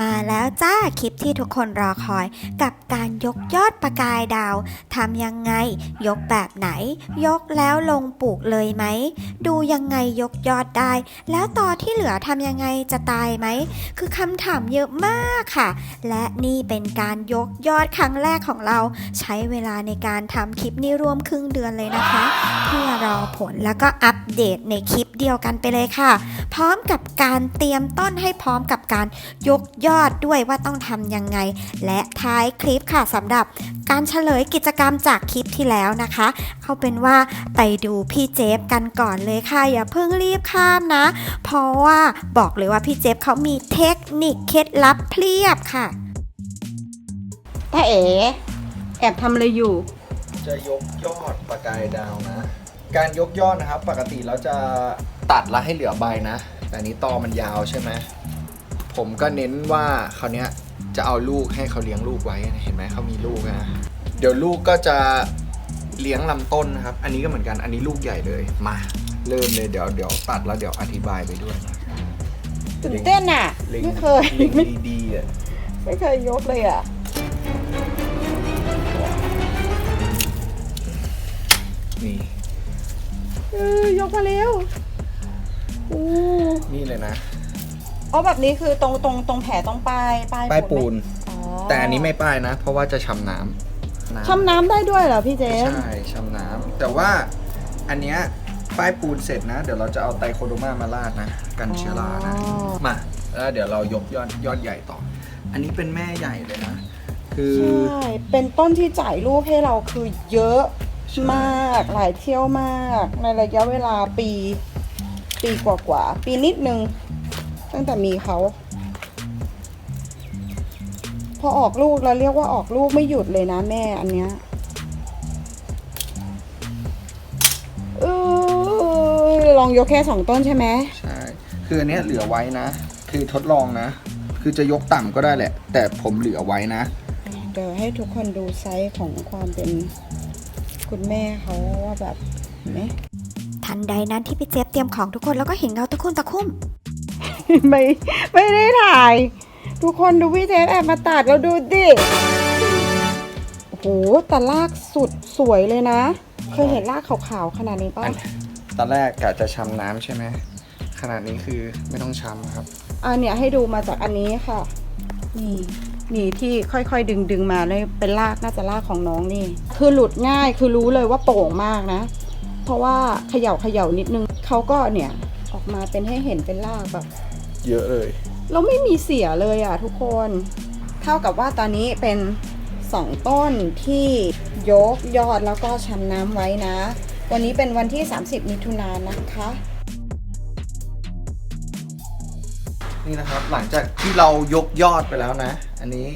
มาแล้วจ้าคลิปที่ทุกคนรอคอย กับการยกยอดประกายดาวทำยังไง ยกแบบไหน ยกแล้วลงปลูกเลยไหม ดูยังไงยกยอดได้ แล้วต่อที่เหลือทำยังไงจะตายไหม คือคำถามเยอะมากค่ะ และนี่เป็นการยกยอดครั้งแรกของเรา ใช้เวลาในการทำคลิปนี้รวมครึ่งเดือนเลยนะคะ เพื่อรอผลแล้วก็อัปเดตในคลิปเดียวกันไปเลยค่ะ พร้อมกับการเตรียมต้นให้พร้อมกับการยกยอดด้วยว่าต้องทำยังไง และท้ายคลิปค่ะสำหรับการเฉลยกิจกรรมจากคลิปที่แล้วนะคะเอาเป็นว่าไปดูพี่เจฟกันก่อนเลยค่ะ อย่าเพิ่งรีบข้ามนะ เพราะว่าบอกเลยว่าพี่เจฟเขามีเทคนิคเคล็ดลับเพียบค่ะถ้าเอ๋แอบทำอะไรอยู่ จะยกยอดประกายดาวนะ การยกยอดนะครับ ปกติเราจะตัดแล้วให้เหลือใบนะ แต่อันนี้ตอมันยาวใช่ไหม ผมก็เน้นว่าคราวเนี้ยจะเอาลูกให้เขาเลี้ยงลูกไว้เห็นไหมเขามีลูกนะเดี๋ยวลูกก็จะเลี้ยงลำต้นนะครับ อันนี้ก็เหมือนกันอันนี้ลูกใหญ่เลยมาเริ่มเลยเดี๋ยวเดี๋ยวตัดแล้วเดี๋ยวอธิบายไปด้วยนะตื่นเต้นอะลิงไม่เคยลิงไม่ดีๆอะไม่เคยยกเลยอะนี่เออยกมาเร็วโอ้นี่เลยนะ อ๋อแบบนี้คือตรงตรงตรงแผลตรงปลายปลายป้ายปูนไหมอ๋อแต่อันนี้ไม่ป้ายนะ เพราะว่าจะชำน้ำน้ำ ชำน้ำได้ด้วยเหรอพี่เจมใช่ชำน้ำแต่ว่าอันเนี้ยป้ายปูนเสร็จนะ เดี๋ยวเราจะเอาไตรโคโดมามาราดนะ กันเชื้อรานะมาแล้วเดี๋ยวเรายกยอดยอดใหญ่ต่อ อันนี้เป็นแม่ใหญ่เลยนะ คือ ใช่ เป็นต้นที่จ่ายลูกให้เราคือเยอะใช่ มาก หลายเที่ยวมาก ในระยะเวลาปี ปีกว่าๆ ปีนิดนึง ตั้งแต่มีเขาพอออกลูกเราเรียกว่าออกลูกไม่หยุดเลยนะแม่อันเนี้ยเออลองยกแค่สองต้นใช่ไหมใช่ คืออันเนี้ยเหลือไว้นะ คือทดลองนะ คือจะยกต่ำก็ได้แหละ แต่ผมเหลือไว้นะ เดี๋ยวให้ทุกคนดูไซส์ของความเป็นคุณแม่เขาว่าแบบเห็นไหมทันใดนั้นที่พี่เจฟเตรียมของทุกคนแล้วก็เห็นเงาตะคุ่มตะคุ่ม ไม่ไม่ได้ถ่าย ทุกคนดูพี่เจฟแอบมาตัดแล้วดูดิ โอ้โหแต่ลากสุดสวยเลยนะ เคยเห็นลากขาวๆขนาดนี้ป่ะอันตอนแรกกะจะชำน้ำใช่ไหม ขนาดนี้คือไม่ต้องชำครับ อันเนี้ยให้ดูมาจากอันนี้ค่ะ นี่นี่ที่ค่อยๆ ดึงดึงมาเลยเป็นลากน่าจะลากของน้องนี่ คือหลุดง่ายคือรู้เลยว่าโป่งมากนะ เพราะว่าเขย่าเขย่านิดนึงเขาก็เนี่ยออกมาเป็นให้เห็นเป็นลากแบบ เยอะเลย เราไม่มีเสียเลยอะทุกคน เท่ากับว่าตอนนี้เป็นสองต้นที่ยกยอดแล้วก็ชำน้ำไว้นะ วันนี้เป็นวันที่ 30 มิถุนายนนะคะนี่นะครับหลังจากที่เรายกยอดไปแล้วนะ อันนี้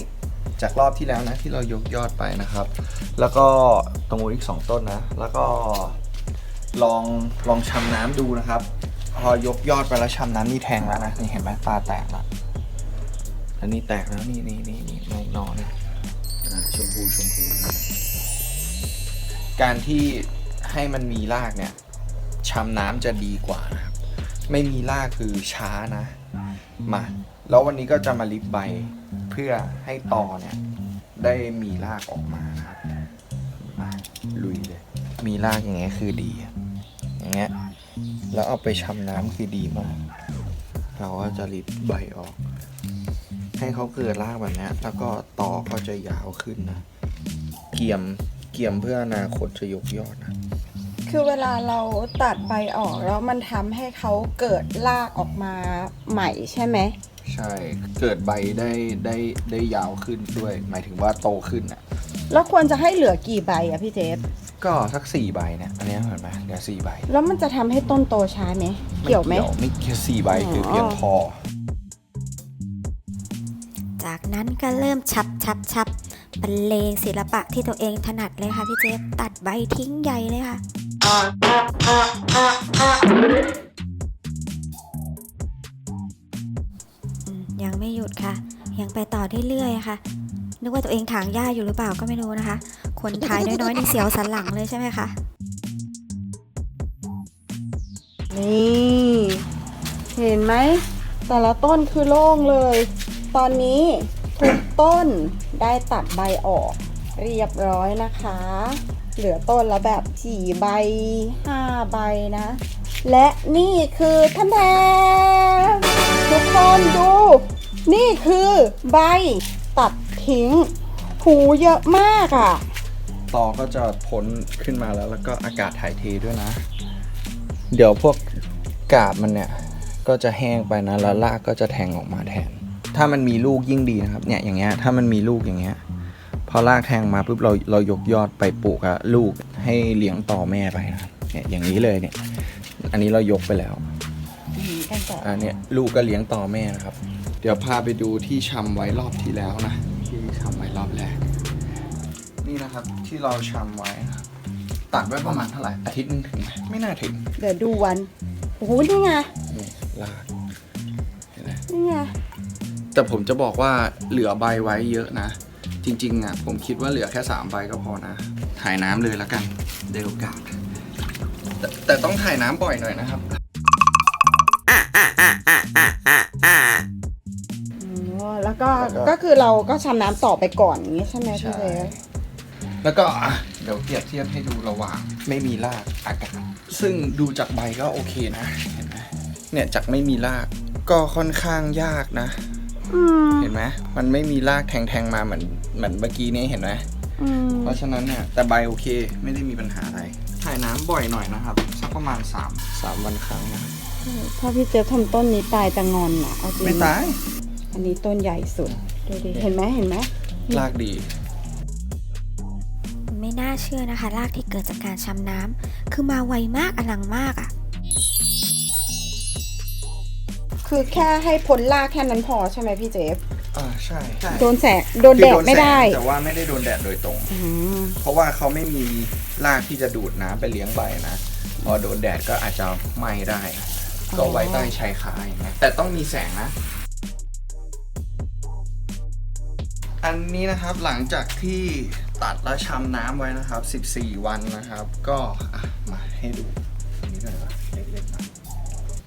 จากรอบที่แล้วนะที่เรายกยอดไปนะครับ แล้วก็ตรงนู้นอีกสองต้นนะ แล้วก็ลองลองชำน้ำดูนะครับพ อยกยอดไปแล้วชำน้ำนี่แทงแล้วนะนี่เห็นไหมปลาแตกแล้วแล้วนี่แตกแล้วนี่นี่นี่นี่ในนอเนี่ยอ่าชมพูชมพูนะการที่ให้มันมีรากเนี่ยชำน้ำจะดีกว่านะครับ ไม่มีรากคือช้านะมาแล้ววันนี้ก็จะมาลิฟใบเพื่อให้ตอเนี่ยได้มีรากออกมานะครับมาลุยเลยมีรากอย่างเงี้ยคือดีอะอย่างเงี้ย แล้วเอาไปชำน้ำคือดีมาก เราก็จะลิฟใบออก ให้เขาเกิดรากแบบเนี้ยแล้วก็ตอก็จะยาวขึ้นนะ เกี่ยมเกี่ยมเพื่ออนาคตจะยกยอดนะ คือเวลาเราตัดใบออกแล้วมันทำให้เขาเกิดรากออกมาใหม่ใช่ไหมใช่ เกิดใบได้ได้ได้ยาวขึ้นด้วย หมายถึงว่าโตขึ้นอะ แล้วควรจะให้เหลือกี่ใบอะพี่เจฟ ก็สักสี่ใบเนี่ยอันเนี้ยเห็นไหมเหลือสี่ใบแล้วมันจะทำให้ต้นโตช้าไหม เกี่ยวไหม ไม่เกี่ยวสี่ใบคือออเพียงพอ จากนั้นก็เริ่มชับชับชับบรรเลงศิลปะที่ตัวเองถนัดเลยค่ะพี่เจฟตัดใบทิ้งใหญ่เลยค่ะอืมยังไม่หยุดค่ะ ยังไปต่อได้เรื่อยๆค่ะ นึกว่าตัวเองถางหญ้าอยู่หรือเปล่าก็ไม่รู้นะคะ คนท้ายน้อยๆนี่เสียวสันหลังเลยใช่ไหมคะ นี่ เห็นไหม แต่ละต้นคือโล่งเลย ตอนนี้ทุกต้นได้ตัดใบออกเรียบร้อยนะคะ เหลือต้นละแบบสี่ใบห้าใบนะ และนี่คือท่านแทนทุกคนดู นี่คือใบตัดทิ้ง หูเยอะมากอะ่ะ ตอก็จะพ้นขึ้นมาแล้ว แล้วก็อากาศถ่ายเทด้วยนะ เดี๋ยวพวกกาบมันเนี่ย ก็จะแห้งไปนะ แล้วรากก็จะแทงออกมาแทน ถ้ามันมีลูกยิ่งดีนะครับ เนี่ยอย่างเงี้ย ถ้ามันมีลูกอย่างเงี้ย พอรากแทงมาปุ๊บเราเรายกยอดไปปลูกอะลูกให้เลี้ยงต่อแม่ไปนะครับเนี่ยอย่างนี้เลยเนี่ย อันนี้เรายกไปแล้วตั้งแต่อันเนี้ยลูกก็เลี้ยงต่อแม่นะครับ เดี๋ยวพาไปดูที่ชำไว้รอบที่แล้วนะ ที่ชำไว้รอบแรก นี่นะครับ ที่เราชำไว้นะครับตัดไว้ประมาณเท่าไหร่อาทิตย์หนึงถึงไหมไม่น่าถึงเดี๋ยวดูวัน โอ้โหนี่ไง นี่ลากเห็นไหม นี่ไง แต่ผมจะบอกว่าเหลือใบไว้เยอะนะ จริงๆอะผมคิดว่าเหลือแค่ 3 ใบก็พอนะถ่ายน้ำเลยแล้วกันเดยวโอกาสแต่แต่ต้องถ่ายน้ำบ่อยหน่อยนะครับ อ๋อ แล้วก็ แล้วก็ก็คือเราก็ชำน้ำต่อไปก่อนอย่างนี้ใช่ไหมพี่ใช่เล็ก แล้วก็อะเดี๋ยวเปรียบเทียบให้ดูระหว่างไม่มีรากอากาศซึ่งดูจากใบก็โอเคนะเห็นไหมเนี่ยจากไม่มีรากก็ค่อนข้างยากนะอืมเห็นไหมมันไม่มีรากแทงๆมาเหมือนเหมือนเมื่อกี้นี้เห็นไหมอืมเพราะฉะนั้นเนี่ยแต่ใบโอเคไม่ได้มีปัญหาอะไรถ่ายน้ำบ่อยหน่อยนะครับสักประมาณ3 3วันครั้งนะครับถ้าพี่เจ๊ยบทำต้นนี้ตายจะงอนอะเอาจริงไม่ตาย อันนี้ต้นใหญ่สุดดูดิเห็นไหมเห็นไหมรากดี ไม่น่าเชื่อนะคะ รากที่เกิดจากการชำน้ำคือมาไวมากอลังมากอะ่ะ คือแค่ให้พ้นรากแค่นั้นพอใช่ไหมพี่เจฟอ่าใช่ใช่โดนแสงโดนแดดไม่ได้แต่ว่าไม่ได้โดนแดดโดยตรง อืมเพราะว่าเขาไม่มีรากที่จะดูดน้ำไปเลี้ยงใบนะ พอโดนแดดก็อาจจะไหม้ได้ ก็ไว้ใต้ชายคาอย่างเงี้ยแต่ต้องมีแสงนะ อันนี้นะครับหลังจากที่ ตัดและชำน้ำไว้นะครับ 14 วันนะครับ ก็มาให้ดูอันนี้ด้วยนเล็กๆนะ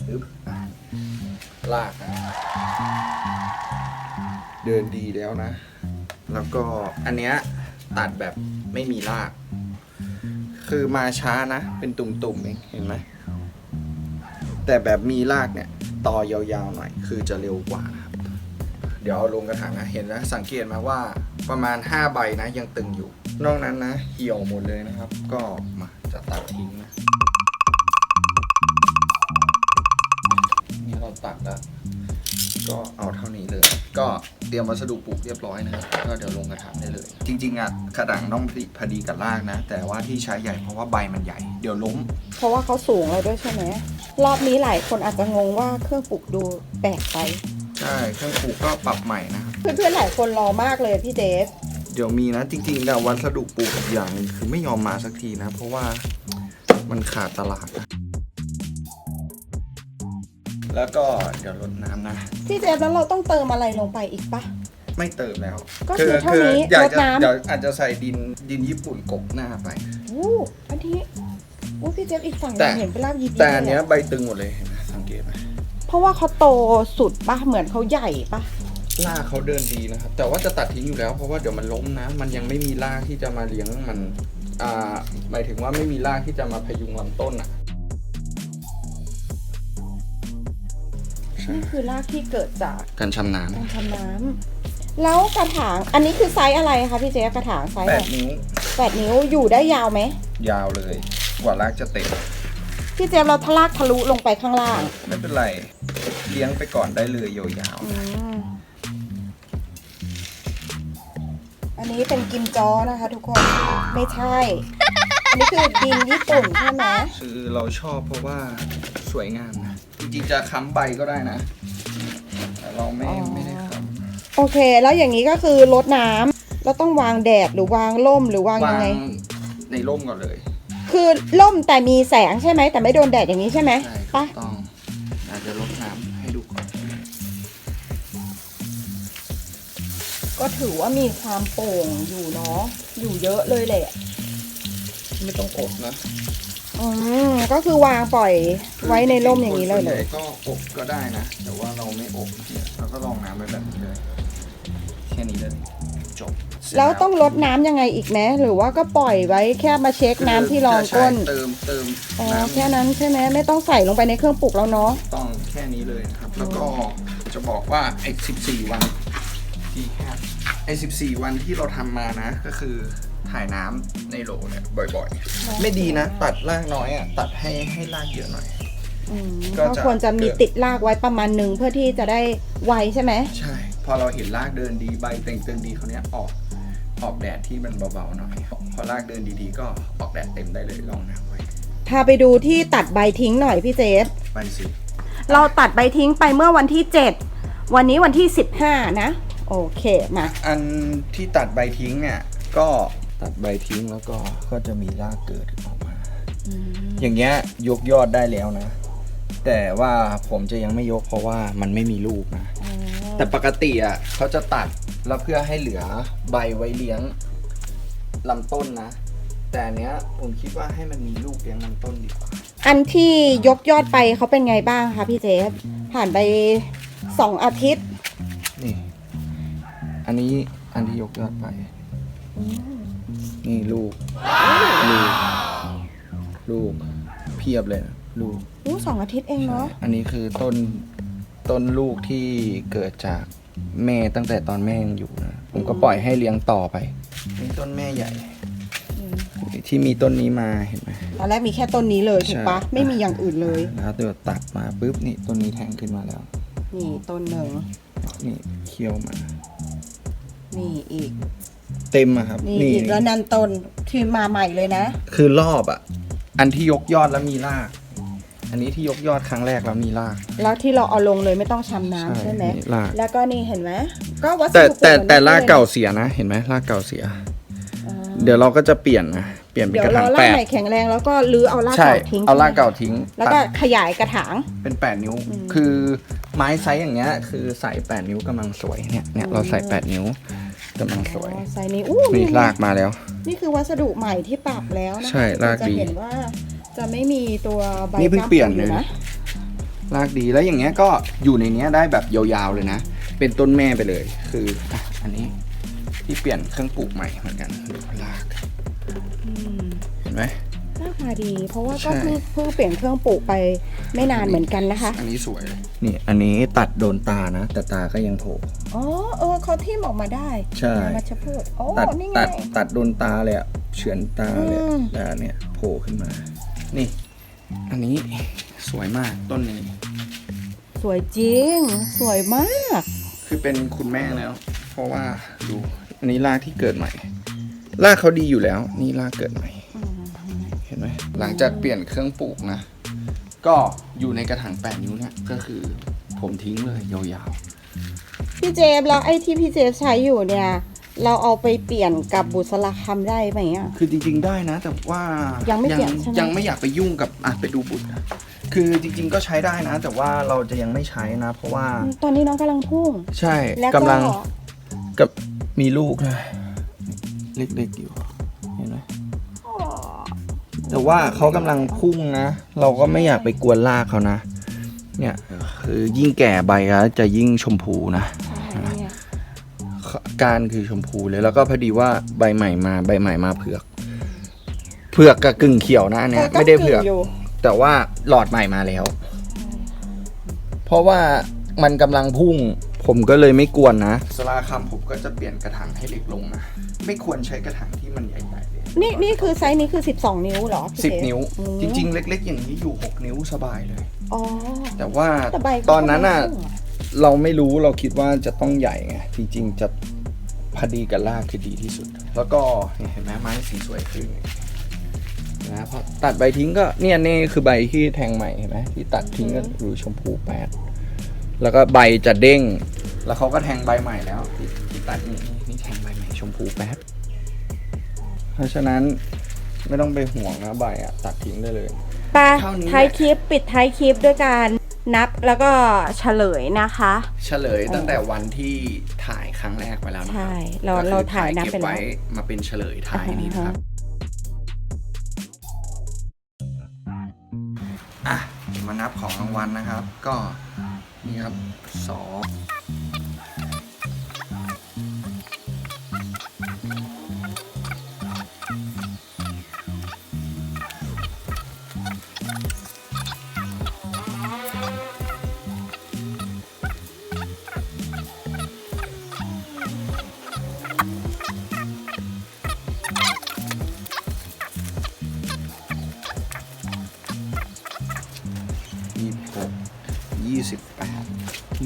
ปึ๊บอะลากนะเดินดีแล้วนะ แล้วก็อันเนี้ยตัดแบบไม่มีราก คือมาช้านะ เป็นตุ่มๆเองเห็นไหมแต่แบบมีรากเนี่ยต่อยาวๆหน่อย คือจะเร็วกว่านะครับ เดี๋ยวเอาลงกระถางนะเห็นนะสังเกตไหมว่า ประมาณ 5 ใบนะยังตึงอยู่ นอกนั้นนะ เหี่ยวหมดเลยนะครับ ก็มาจะตัดทิ้งนะนี่เราตัดแล้วก็เอาเท่านี้เลย ก็เตรียมวัสดุปลูกเรียบร้อยนะครับก็เดี๋ยวลงกระถางได้เลย จริงๆอะกระถางต้องพอดีพอดีกับรากนะ แต่ว่าที่ใช้ใหญ่เพราะว่าใบมันใหญ่ เดี๋ยวล้ม เพราะว่าเขาสูงเลยด้วยใช่ไหมรอบนี้หลายคนอาจจะงงว่าเครื่องปลูกดูแปลกไป ใช่ เครื่องปลูกก็ปรับใหม่นะครับ เพื่อนๆหลายคนรอมากเลยพี่เจฟเดี๋ยวมีนะจริงๆแต่วัสดุปลูกอีกอย่างหนึงคือไม่ยอมมาสักทีนะ เพราะว่ามันขาดตลาดนะแล้วก็เดี๋ยวรดน้ำนะ พี่เจฟแล้วเราต้องเติมอะไรลงไปอีกปะ ไม่เติมแล้วก็คือเท่านี้อยากรดจะน้ำ เดี๋ยวอาจจะใส่ดินดินญี่ปุ่นกบหน้าไป อู้อันนี้อู้พี่เจฟอีกฝั่งหแต่นึงเห็นเป็นรากยิบๆแต่อันเลเนี้ยยอะใบตึงหมดเลยเห็นไหมสังเกตไหมเพราะว่าเขาโตสุดปะเหมือนเขาใหญ่ปะ รากเขาเดินดีนะครับ แต่ว่าจะตัดทิ้งอยู่แล้วเพราะว่าเดี๋ยวมันล้มนะ มันยังไม่มีรากที่จะมาเลี้ยงมันอ่าหมายถึงว่าไม่มีรากที่จะมาพยุงลำต้นอะใช่นี่คือรากที่เกิดจากการชำน้การทำน้ำแล้วกระถางอันนี้คือไซส์อะไรคะพี่เจฟกระถางไซำส์แปอะไรดนิ้วแปดนิ้วอยู่ได้ยาวไหมยาวเลย กว่ารากจะเต็มพี่เจฟเราทะลากทะลุลงไปข้างล่าง ไม่เป็นไร เลี้ยงไปก่อนได้เลยยาวอืม อันนี้เป็นกิมจอนะคะทุกคนไม่ใช่ อันนี้คือดินญี่ปุ่นใช่ไหมๆคือเราชอบเพราะว่าสวยงามนะจริงๆจะค้ำใบก็ได้นะ แต่เราไม่ไม่ได้ค้ำโอเค แล้วอย่างนี้ก็คือรดน้ำแล้วต้องวางแดดหรือวางร่มหรือวางวายังงไง ในร่มก่อนเลยคือร่มแต่มีแสงใช่ไหมแต่ไม่โดนแดดอย่างนี้ใช่ไหมใช่ถูปะกต้อง ก็ถือว่ามีความโปร่งอยู่เนาะอยู่เยอะเลยแหละ ไม่ต้องอบนะอืมก็คือวางปล่อยไว้ในร่มอย่างนี้เลยส่วนเลใหญ่ยก็อบก็ได้นะ แต่ว่าเราไม่อบเนี่ยเราก็ลองน้ำไว้แบบนี้เลย แค่นี้เลยจบเสร็จแล้วต้องลดน้ำยังไงอีกไหมหรือว่าก็ปล่อยไว้แค่มาเช็คน้ำที่รองก้นใช่เติมเติมอ๋อน้ำแค่นั้นใช่ไหมไม่ต้องใส่ลงไปในเครื่องปลูกแล้วเนาะต้องแค่นี้เลยนะครับ แล้วก็จะบอกว่าไอ้14 วันที่แค่ ไอ้14 วันที่เราทำมานะ ก็คือถ่ายน้ำในโหลเนี่ยบ่อยๆ ไม่ดีนะ ตัดรากน้อยอะ ตัดให้ให้รากเยอะหน่อย อืมก็ก็จะ ควรจะมีเกิดติดรากไว้ประมาณหนึ่งเพื่อที่จะได้ไวใช่ไหม ใช่ พอเราเห็นรากเดินดีใบเต่งเติงดีเขาวเนี้ยออกออกแดดที่มันเบาๆหน่อย พอรากเดินดีๆ ก็ออกแดดเต็มได้เลยลองน้ำไว้พาไปดูที่ตัดใบทิ้งหน่อยพี่เจฟไปสิเราตัดใบทิ้งไปเมื่อวันที่ 7 วันนี้วันที่ 15 นะ โอเคมาอันที่ตัดใบทิ้งเนี่ยก็ตัดใบทิ้งแล้วก็ก็จะมีรากเกิดออกมา อย่างเงี้ยยกยอดได้แล้วนะ แต่ว่าผมจะยังไม่ยกเพราะว่ามันไม่มีลูกนะ แต่ปกติอะเขาจะตัดแล้วเพื่อให้เหลือใบไว้เลี้ยงลำต้นนะ แต่อันเนี้ยผมคิดว่าให้มันมีลูกเลี้ยงลำต้นดีกว่า อันที่ยกยอดไปเขาเป็นไงบ้างคะพี่เจฟผ่านไป2อาทิตย์นี่ อันนี้อันที่ยกยอดไป นี่ลูก ลูก ลูก เพียบเลยนะลูก อู้สองอาทิตย์เองเนาะ อันนี้คือต้นต้นลูกที่เกิดจากแม่ตั้งแต่ตอนแม่ยังอยู่นะ ผมก็ปล่อยให้เลี้ยงต่อไป นี่ต้นแม่ใหญ่ ที่มีต้นนี้มาเห็นไหม ตอนแรกมีแค่ต้นนี้เลยถูกปะ ใช่ ไม่มีอย่างอื่นเลย แล้วเดี๋ยวตัดมาปุ๊บนี่ต้นนี้แทงขึ้นมาแล้ว นี่ต้นหนึ่งนี่เคี้ยวมา นี่อีก เต็มอะครับนี่อีกแล้วนันต้นที่มาใหม่เลยนะ คือรอบอะอันที่ยกยอดแล้วมีราก อันนี้ที่ยกยอดครั้งแรกแล้วมีราก แล้วที่เราเอาลงเลยไม่ต้องชำน้ำใช่ใช่ไหมนี่รากแล้วก็นี่เห็นไหมก็วัสดุแต่แต่ปลูกแต่รากลยเก่าเสียนะเห็นไหมรากเก่าเสียอ่าเดี๋ยวเราก็จะเปลี่ยนนะเปลี่ยนเป็นเดี๋ยกวระถาเรางลาแปกดใหม่แข็งแรงแล้วก็รื้อเอารากใช่เก่าทิ้งเอารากใช่ไหมเก่าทิ้ง แล้วก็ตัดขยายกระถางเป็น8นิ้วอืมคือไม้ไซส์อย่างเงี้ยคือใส่8นิ้วกำลังสวยเนี่ยเนี่ยเราใส่8นิ้ว กำลังสวยอ๋อใส่นี้อู้นี่นี่รากมาแล้ว นี่คือวัสดุใหม่ที่ปรับแล้วนะคะใช่รากดี จะเห็นว่าจะไม่มีตัวใบนี่เพิ่งเปลี่ยนเลยกล้าปูอนะรากดีแล้วอย่างเงี้ยก็อยู่ในเนี้ยได้แบบยาวๆเลยนะ เป็นต้นแม่ไปเลย คืออะอันนี้ที่เปลี่ยนเครื่องปลูกใหม่เหมือนกันดูรากอืมเห็นไหมรากมาดี เพราะว่าใช่ก็เพิ่งเพิ่งเปลี่ยนเครื่องปลูกไป ไม่นานเหมือนกันนะคะ อันนี้สวยเลยนี่อันนี้ตัดโดนตานะ แต่ตาก็ยังโผล่ อ๋อ เออเขาทิ่มออกมาได้ใช่ มัชพืชโอ้ตัดนี่ไง ตัดตัดโดนตาเลยอะเฉือนตาเลยอืมแต่อันเนี่ยโผล่ขึ้นมา นี่ อันนี้สวยมากต้นนี้ สวยจริง สวยมาก คือเป็นคุณแม่แล้ว เพราะว่าดูอันนี้รากที่เกิดใหม่รากเขาดีอยู่แล้ว นี่รากเกิดใหม่ เห็นไหมหลังจากเปลี่ยนเครื่องปลูกนะ ก็อยู่ในกระถางแปดนิ้วเนี่ยก็คือผมทิ้งเลยยาวพี่เจฟแล้วไอ้ที่พี่เจฟใช้อยู่เนี่ย เราเอาไปเปลี่ยนกับบุษราคำได้ไหมอะ ๆ คือจริง ๆ ได้นะ แต่ว่ายัยังไม่เปลี่ยนใช่ไหม ยังไม่อยากไปยุ่งกับอะไปดูบุตรนะคือจริง ๆ ก็ใช้ได้นะ แต่ว่าเราจะยังไม่ใช้นะ เพราะว่าตอนนี้น้องกำลังพุ่ง ใช่แล้วกำก็ลังกับมีลูกนะเล็กๆอยู่เห็นไหม แต่ว่าเขากำลังพุ่งนะ เราก็ไม่อยากไปกวนรากเขานะ เนี่ยคือยิ่งแก่ใบแล้วจะยิ่งชมพูนะเนี่ยการคือชมพูเลยแล้วก็พอดีว่าใบใหม่มาใบใหม่มาเผือก เผือกกับกึ่งเขียวนะอันเนี่ยไม่ได้เผือกยู่แต่ว่าหลอดใหม่มาแล้ว เพราะว่ามันกำลังพุ่ง ผมก็เลยไม่กวนนะสลาคำผมก็จะเปลี่ยนกระถางให้เล็กลงนะ ไม่ควรใช้กระถางที่มันใหญ่ๆเลย นี่นี่คือไซส์นี้คือ 12 นิ้วเหรอพี่สิบเจฟนิ้ว อืม จริง ๆ เล็ก ๆ อย่างนี้อยู่ 6 นิ้วสบายเลย อ๋อแต่ว่าแต่ใบเขาตอนนั้นอะก็ไม่พุ่งอะเราไม่รู้เราคิดว่าจะต้องใหญ่ไง จริง ๆ จะพอดีกับรากคือดีที่สุด แล้วก็เนี่ยเห็นไหมไม้สีสวยขึ้นนะพอตัดใบทิ้งก็เนี่ยนี่คือใบที่แทงใหม่เห็นไหมที่ตัดทิ้งก็ดูชมพูแปดแล้วก็ใบจะเด้ง แล้วเขาก็แทงใบใหม่แล้วที่ที่ตัดนี่นี่นี่แทงใบใหม่ชมพูแป๊ด เพราะฉะนั้นไม่ต้องไปห่วงนะใบอะตัดทิ้งได้เลย ไปเท่านี้ท้ายคลิปปิดท้ายคลิปด้วยการนับแล้วก็เฉลยนะคะ เฉลยตั้งแต่วันที่ถ่ายครั้งแรกไปแล้วนะครัใช่เราก็คือเราถ่ายนับไปเก็บแล้ว ไว้มาเป็นเฉลยท้ายนี้นะครับนะครับของรางวัลนะครับ ก็นี่ครับสอง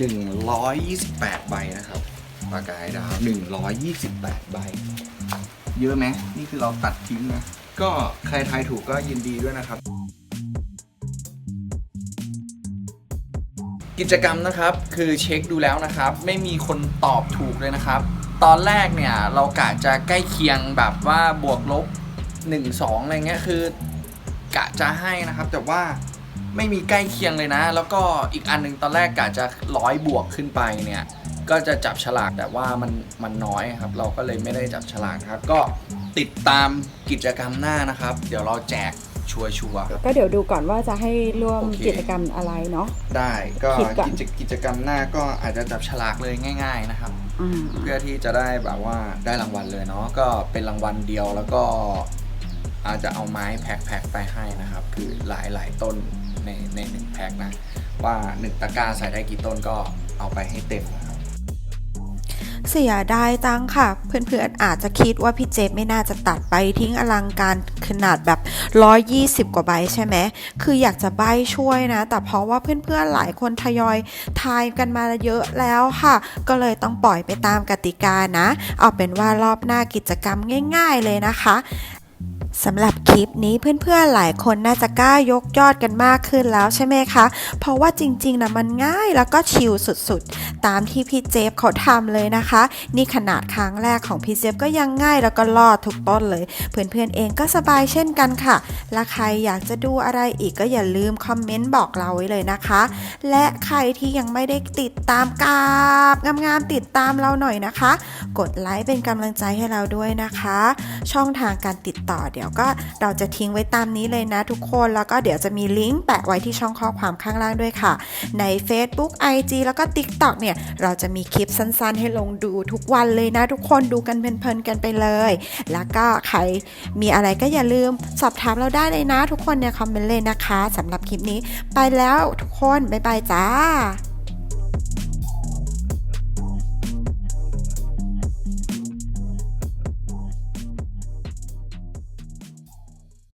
128 ใบนะครับปากกายดาว 128 ใบ เยอะไหมนี่คือเราตัดทิ้งนะ ก็ใครทายถูกก็ยินดีด้วยนะครับ กิจกรรมนะครับคือเช็คดูแล้วนะครับ ไม่มีคนตอบถูกเลยนะครับ ตอนแรกเนี่ยเรากะจะใกล้เคียงแบบว่าบวกลบ 1 2 อะไรเงี้ยคือกะจะให้นะครับ แต่ว่า ไม่มีใกล้เคียงเลยนะ แล้วก็อีกอันหนึ่งตอนแรกกะจะร้อยบวกขึ้นไปเนี่ยก็จะจับฉลากแต่ว่ามันมันน้อยครับ เราก็เลยไม่ได้จับฉลากนะครับ ก็ติดตามกิจกรรมหน้านะครับ เดี๋ยวเราแจกชัวร์ๆก็เดี๋ยวดูก่อนว่าจะให้ร่วมโอเคกิจกรรมอะไรเนาะได้ก็คิดก่อนกิจกิจกรรมหน้าก็อาจจะจับฉลากเลยง่าย ๆนะครับอืมเพื่อที่จะได้แบบว่าได้รางวัลเลยเนาะก็เป็นรางวัลเดียวแล้วก็อาจจะเอาไม้แพ็คๆไปให้นะครับ คือหลายหลายๆต้น ในในหนึ่งแพ็คนะ ว่าหนึ่งตะกร้าใส่ได้กี่ต้นก็เอาไปให้เต็มนะครับ เสียดายจังค่ะ เพื่อนๆอาจจะคิดว่าพี่เจฟไม่น่าจะตัดไปทิ้งอลังการขนาดแบบ 120 กว่าใบใช่ไหม คืออยากจะใบช่วยนะ แต่เพราะว่าเพื่อนๆหลายคนทยอยทายกันมาเยอะแล้วค่ะ ก็เลยต้องปล่อยไปตามกติกานะ เอาเป็นว่ารอบหน้ากิจกรรมง่าย ๆเลยนะคะ สำหรับคลิปนี้เพื่อนๆหลายคนน่าจะกล้ายกยอดกันมากขึ้นแล้วใช่ไหมคะ เพราะว่าจริงๆนะมันง่ายแล้วก็ชิลสุดๆ ตามที่พี่เจฟเขาทำเลยนะคะ นี่ขนาดครั้งแรกของพี่เจฟก็ยังง่ายแล้วก็รอดทุกต้นเลย เพื่อนๆเองก็สบายเช่นกันค่ะ และใครอยากจะดูอะไรอีกก็อย่าลืมคอมเมนต์บอกเราไว้เลยนะคะ และใครที่ยังไม่ได้ติดตามกราบงามๆติดตามเราหน่อยนะคะ กดไลค์เป็นกำลังใจให้เราด้วยนะคะ ช่องทางการติดต่อเดี๋ยวดี๋ยวก็เราจะทิ้งไว้ตามนี้เลยนะทุกคน แล้วก็เดี๋ยวจะมีลิงก์แปะไว้ที่ช่องข้อความข้างล่างด้วยค่ะ ใน Facebook IG แล้วก็ TikTok เนี่ย เราจะมีคลิปสั้นๆ ให้ลงดูทุกวันเลยนะทุกคนดูกันเพลินๆกันไปเลย แล้วก็ใครมีอะไรก็อย่าลืมสอบถามเราได้เลยนะ ทุกคนเนี่ยคอมเมนต์เลยนะคะสำหรับคลิปนี้ ไปแล้วทุกคน บ๊ายบายจ้า